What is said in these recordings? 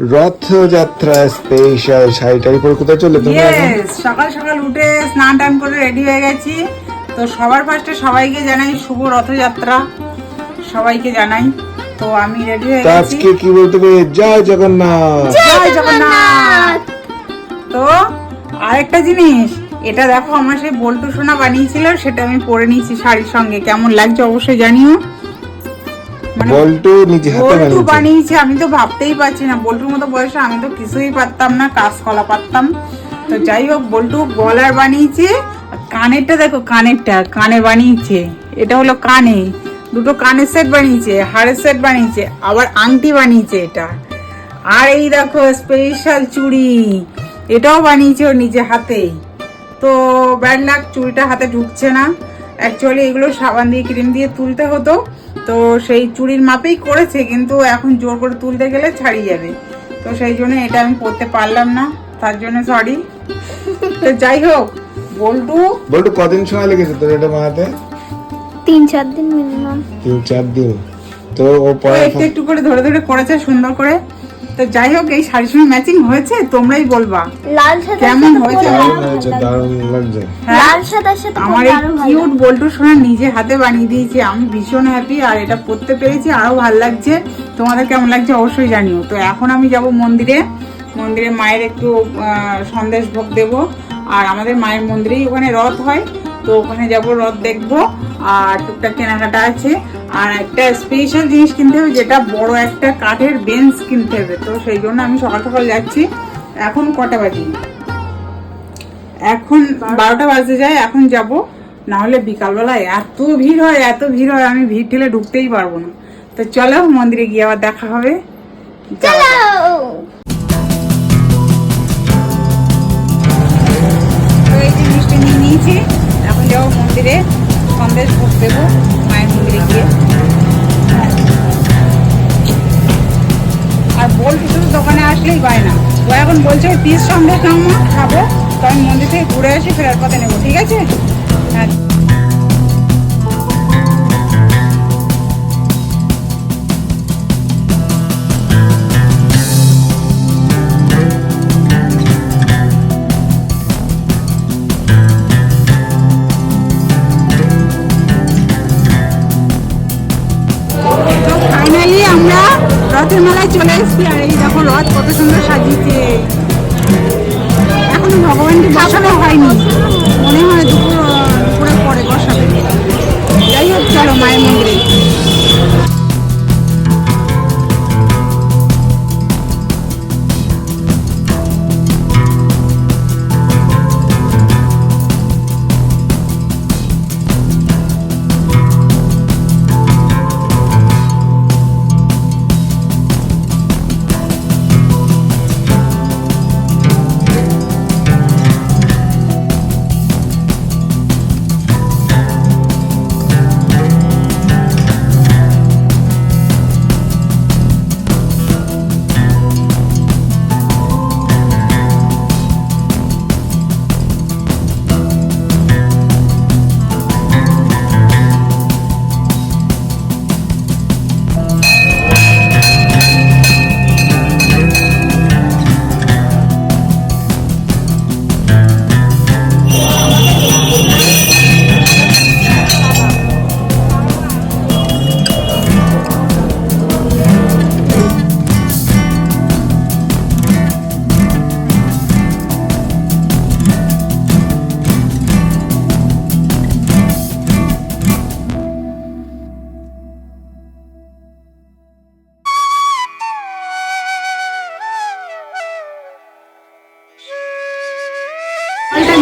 Rathyatra special শাড়িটারি পরে কোথায় চললে তুমি সকাল সকাল উঠে স্নান টান করে রেডি হয়ে গেছি। তো সবার ফার্স্টে সবাইকে জানাই শুভ রথযাত্রা। সবাইকে জানাই। তো আমি রেডি হয়ে গেছি। আজকে কি বলতে হবে জয় জগন্নাথ! জয় জগন্নাথ! তো আরেকটা জিনিস এটা দেখো আমার সেই বল্টু সোনা বানিয়েছিল সেটা আমি পরে নিয়েছি শাড়ির সঙ্গে। কেমন লাগছে অবশ্যই জানিও। মানে বল্টু নিজে হাতে বল্টু বানিয়েছে। আমি তো ভাবতেই পারছি না। বল্টুর মতো বয়সে আমি তো কিছুই পারতাম না কাজ কলা পারতাম। তো যাই হোক বল্টু গলার বানিয়েছে কানেরটা দেখো কানেরটা কানে বানিয়েছে। এটা হলো কানে। দুটো কানের সেট বানিয়েছে হাড়ের সেট বানিয়েছে আবার আংটি বানিয়েছে এটা। আর এই দেখো স্পেশাল চুড়ি। এটাও বানিয়েছে ওর নিজে হাতেই তো ব্যাড লাক চুড়িটা হাতে ঢুকছে না। অ্যাকচুয়ালি এগুলো সাবান দিয়ে ক্রিম দিয়ে তুলতে হতো। তো সেই চুড়ির মাপেই করেছে কিন্তু এখন জোর করে তুলতে গেলে ছাড়িয়ে যাবে। তো সেই জন্য এটা আমি করতে পারলাম না তার জন্য সরি তো যাই হোক বল্টু? বল্টু কদিন সময় লেগেছে তোর এটা বানাতে? তিন চার দিন মিনিমাম তিন চার দিন। তো ও ও পরে একটু একটু করে ধরে ধরে করেছে সুন্দর করে। তো যাই হোক এই শাড়ির সঙ্গে ম্যাচিং হয়েছে তোমরাই বলবা। লাল সাদার কেমন হয়েছে? হ্যাঁ লাল সাদার সাথে আমার এই কিউট বল্টু সোনা নিজে হাতে বানিয়ে দিয়েছে আমি ভীষণ হ্যাপি আর এটা পড়তে পেরেছি আরও ভালো লাগছে। তোমাদের কেমন লাগছে অবশ্যই জানিও। তো এখন আমি যাব মন্দিরে। মন্দিরে মায়ের একটু আহ, সন্দেশ ভোগ দেবো। আর আমাদের মায়ের মন্দিরেই ওখানে রথ হয় তো ওখানে যাব রথ দেখব। আর টুকটাক কেনাকাটা আছে। আর একটা স্পেশাল জিনিস কিনতে হবে যেটা বড় একটা কাঠের বেঞ্চ কিনতে হবে। তো সেই জন্য আমি সকাল সকাল যাচ্ছি। এখন কটা বাজি? এখন বারোটা বাজতে যায় এখন যাব। না হলে বিকালবেলায় এত ভিড় হয় এত ভিড় হয় আমি ভিড় ঠেলে ঢুকতেই পারব না। তো চলো মন্দিরে গিয়ে আবার দেখা হবে। নিয়েছি। এখন যাব মন্দিরে। সন্দেশ ভোগ দেবো। আর বলছি শুধু দোকানে আসলেই পায় না। ও এখন বলছে ওই পিস সন্দেশ নাও মা খাব। তো আমি মন্দির থেকে ঘুরে আসি ফেরার পথে নেব, ঠিক আছে? হ্যাঁ। রথের মেলায় চলে এসেছি আর এই দেখো রথ কত সুন্দর সাজিয়েছে। এখনও ভগবানকে বসানো হয়নি। মনে হয় দুপুর দুপুরে পরে বসাবে। যাই হোক, চলো মায়ের মন্দিরে।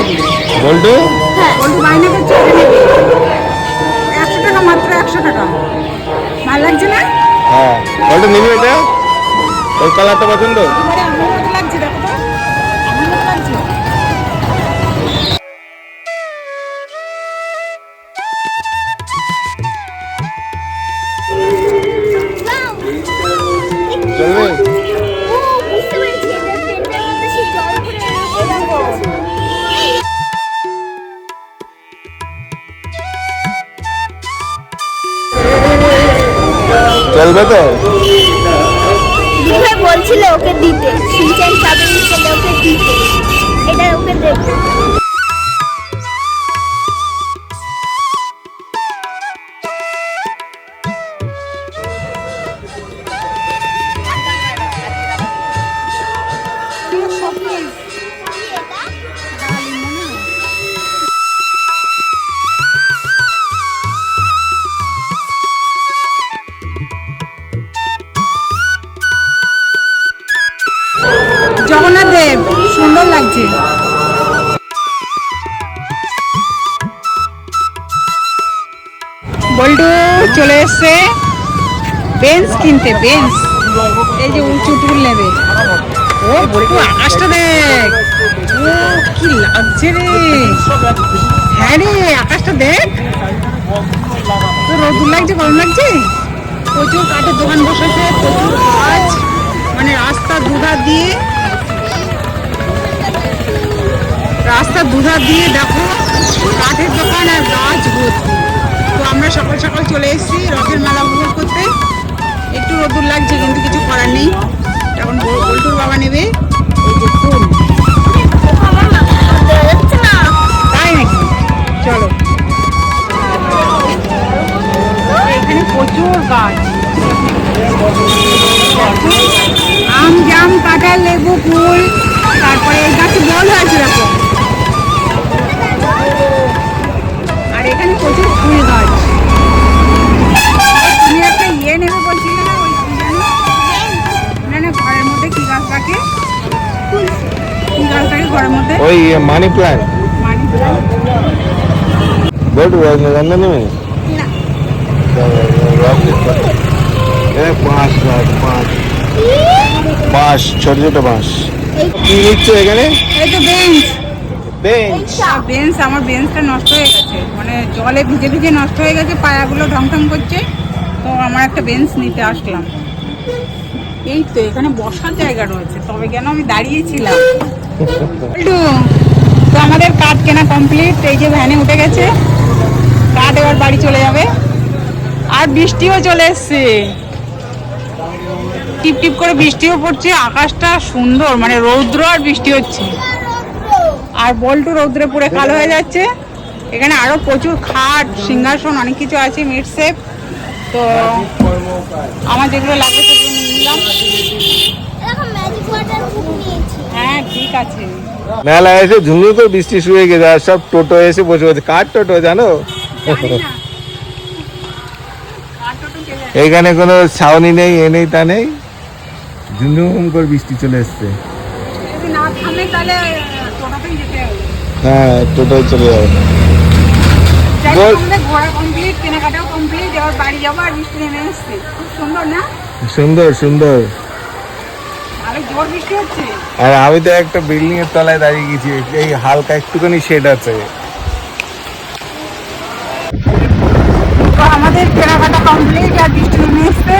নেবে বল্টু বলছি মাইনে করছে এটা নেবে একশো টাকা মাত্র একশো টাকা। ভালো লাগছে না? হ্যাঁ বল্টু নিবি এটা? ওই কালারটা পছন্দ? লাগছে দেখো লাগছে। চলবে বলছিলে ওকে দিতে। সিনচান চাবে ওকে দিতে। এটা ওকে দেবো। বেঞ্চ কিনতে, বেঞ্চ। এই যে উঁচু টুল নেবে। ও আকাশটা দেখ। ও, কি লাগছে রে। হ্যাঁ রে, আকাশটা দেখ। তো রোদুর লাগছে, গরম লাগছে? প্রচুর কাঠের দোকান বসেছে, প্রচুর গাছ মানে রাস্তা দুধা দিয়ে, রাস্তা দুধা দিয়ে দেখো, কাঠের দোকান আর গাছ ভর্তি। তো আমরা সকাল সকাল চলে এসেছি, রথের মেলা উপভোগ করতে। করার নেই বল্টুর বাবা নেবে। এই যে ফুল তাই নাকি? চলো। এখানে প্রচুর গাছ। আম, জাম, কাঁঠাল, লেবু, ফুল। তারপরে এই গাছে বল হয়েছে দেখো। ওই মানি প্ল্যান্ট বলটু নেবে? বাঁশ গাছ বাঁশ। বাঁশ ছোট ছোট বাঁশ। কি নিচ্ছ এখানে? এই তো বেঞ্চ বেঞ্চ আমার বেঞ্চটা নষ্ট হয়ে গেছে। মানে জলে ভিজে ভিজে নষ্ট হয়ে গেছে পায়াগুলো ঢং ঢং করছে। তো আমার একটা বেঞ্চ নিতে আসলাম। এই তো এখানে বসার জায়গা রয়েছে। তবে কেন আমি দাঁড়িয়েছিলাম তো আমাদের কাঠ কেনা কমপ্লিট এই যে ভ্যানে উঠে গেছে। কাঠ এবার বাড়ি চলে যাবে। আর বৃষ্টিও চলে এসছে। টিপ টিপ করে বৃষ্টিও পড়ছে, আকাশটা সুন্দর মানে রৌদ্র আর বৃষ্টি হচ্ছে। আর বল্টু রৌদ্রে পুড়ে কালো হয়ে যাচ্ছে। এখানে আরও প্রচুর খাট, সিংহাসন, অনেক কিছু আছে মিট সেপ তো আমার যেগুলো লাগবে সেগুলো নিলাম এরকম ম্যাজিক ওয়াটার বুক নিয়েছি হ্যাঁ ঠিক আছে। মেলা এসে ঝুমঝুম করে বৃষ্টি শুরু হয়ে গেছে আর সব টোটো এসে বসে বসে কার টোটো জানো? এইখানে কোনো ছাউনি নেই এ নেই তা নেই। ঝুমঝুম করে বৃষ্টি চলে এসছে। হ্যাঁ টোটোয় চলে যাবে। সুন্দর সুন্দর। আরে বৃষ্টি আমি তো একটা বিল্ডিং এর তলায় দাঁড়িয়ে গেছি এই হালকা একটুখানি শেড আছে। তো আমাদের কেনাকাটা কমপ্লিট আর বৃষ্টি নেমে এসছে।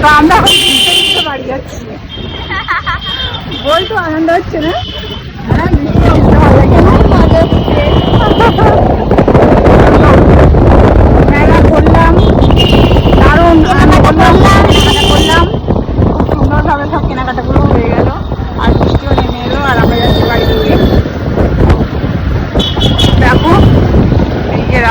তো আমরা এখন ভিজতে বাড়ি যাচ্ছি। বল তো আনন্দ হচ্ছে না? হ্যাঁ বৃষ্টি হচ্ছে ভালো লাগে না মজা হচ্ছে? মেলা করলাম দারুণ আনন্দ করলাম কেনাকাটা করলাম খুব সুন্দরভাবে সব কেনাকাটাগুলো হয়ে গেল আর বৃষ্টিও নেমে এলো আর আমরা যাচ্ছি বাড়ি থেকে দেখো এই যে রাস্তা আমরা যাচ্ছি সব বৃষ্টি দারুণ আমার কিছু বলার নেই সকালবেলায় এত ভিড় হবে এর মধ্যে গাড়ি নিয়ে কোনো অসম্ভব ব্যাপার তো সেই জন্য আমরা গাড়ি না বাইক নিয়েই ঢুকতে হবে। সবাই কেনাকাটা ছিল বলে সেই জন্য এসে মিটিয়ে নিলাম এবার বাড়ি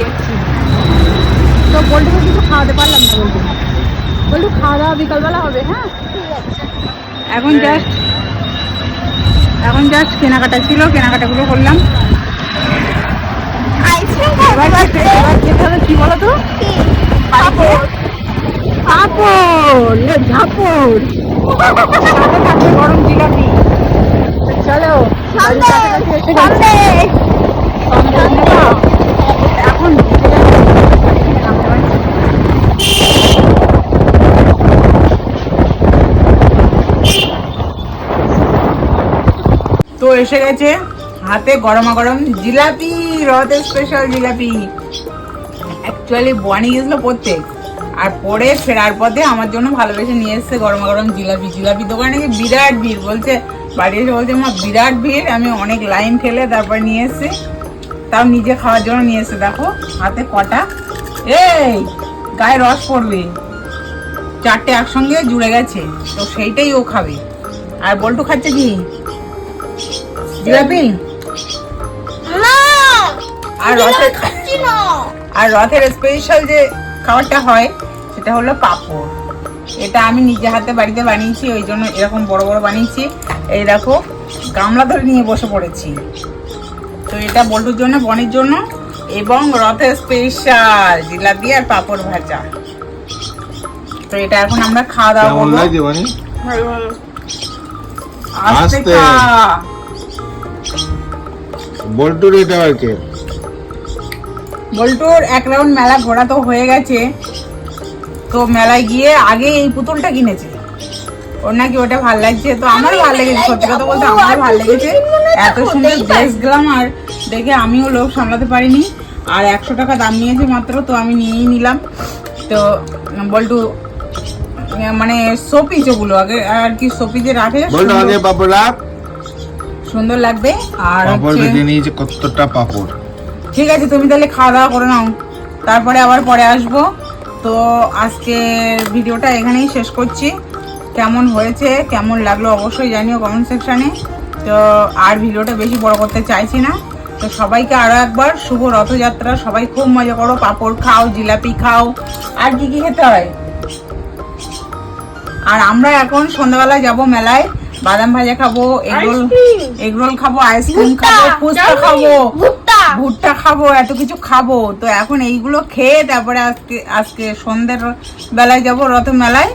যাচ্ছি তো বল্টুকে কিছু খাওয়াতে পারলাম না বল্টু বল্টু খাওয়া দাওয়া বিকালবেলা হবে হ্যাঁ? এখন জাস্ট এখন জাস্ট কেনাকাটা ছিল কেনাকাটাগুলো করলাম। এবার খেতে হবে কি বলো তো? কি? পাপড়। ঝাপড়! গরম জিলাপি তো চলো বাড়ির কাছাকাছি এসে গেছি। সন্দেশ। সন্দেশ নেবা? এখন ভিজে যাচ্ছে, গাড়ি থেকে নামতে পারছি না। তো এসে গেছে। হাতে গরমা গরম জিলাপি রথ স্পেশাল জিলাপি। অ্যাকচুয়ালি বনি গেছিল পড়তে আর পরে ফেরার পথে আমার জন্য ভালোবেসে নিয়ে এসছে গরমা গরম জিলাপি। জিলাপি দোকানে গিয়ে বিরাট ভিড় বলছে, বাড়ি এসে বলছে, মা, বিরাট ভিড়, আমি অনেক লাইন ঠেলে তারপর নিয়ে এসছে। তাও নিজে খাওয়ার জন্য নিয়ে এসছে, দেখো, হাতে কটা। এই, গায়ে রস পড়বে। চারটে একসঙ্গে জুড়ে গেছে, তো সেইটাই ও খাবে। আর বল্টু খাচ্ছে কি? জিলাপি না! আর রসে আর রথের স্পেশাল যে খাবারটা হয় সেটা হলো পাঁপড়। এটা আমি নিজে হাতে বাড়িতে বানিয়েছি ওই জন্য এরকম বড় বড় বানিয়েছি। এই দেখো গামলা ধরে নিয়ে বসে পড়েছি। তো এটা বল্টুর জন্য বনের জন্য এবং রথের স্পেশাল জিলাপি আর পাঁপড় ভাজা। তো এটা এখন আমরা খাওয়া দাওয়া করব। ভালো আস্তে আস্তে। খা। বল্টুর এটা আর কে বল্টুর এক রাউন্ড মেলা ঘোরা তো হয়ে গেছে। তো মেলায় গিয়ে আগে এই পুতুলটা কিনেছে। ওর নাকি ওটা ভালো লাগছে। তো আমার ভালো লেগেছে সত্যি কথা বলতে আমার ভালো লেগেছে। এত সুন্দর ড্রেস গেলাম আর দেখে আমিও লোক সামলাতে পারিনি। আর একশো টাকা দাম নিয়েছে মাত্র তো আমি নিয়েই নিলাম। তো বল্টু মানে সোপিস ওগুলো আগে আর কি সোপিজে রাখে বল্টু আগে রাখ সুন্দর লাগবে। আর পাপড় ভেজে নিয়েছে কতটা পাপড়। ঠিক আছে তুমি তাহলে খাওয়া দাওয়া করে নাও। তারপরে আবার পরে আসব। তো আজকে ভিডিওটা এখানেই শেষ করছি। কেমন হয়েছে কেমন লাগল অবশ্যই জানিও কমেন্ট সেকশানে তো আর ভিডিওটা বেশি বড় করতে চাইছি না। তো সবাইকে আরও একবার শুভ রথযাত্রা। সবাই খুব মজা করো পাপড় খাও জিলাপি খাও। আর কি কি খেতে হয়? আর আমরা এখন সন্ধ্যাবেলা যাব মেলায়। বাদাম ভাজা খাব এগরোল এগরোল খাব আইসক্রিম খাব ফুচকা খাব। ভুট্টা! খাব এত কিছু খাব। তো এখন এইগুলো খেয়ে তারপরে আজকে আজকে সন্ধ্যের বেলায় যাব রথ মেলায়।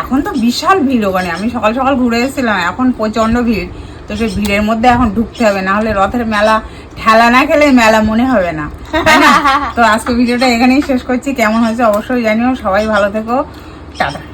এখন তো বিশাল ভিড় ওখানে। আমি সকাল সকাল ঘুরে এসেছিলাম এখন প্রচণ্ড ভিড়। তো সেই ভিড়ের মধ্যে এখন ঢুকতে হবে না হলে রথের মেলা ঠেলা না খেলে মেলা মনে হবে না। তাই না? তো আজকে ভিডিওটা এখানেই শেষ করছি। কেমন হয়েছে অবশ্যই জানিও। সবাই ভালো থেকো। টাটা।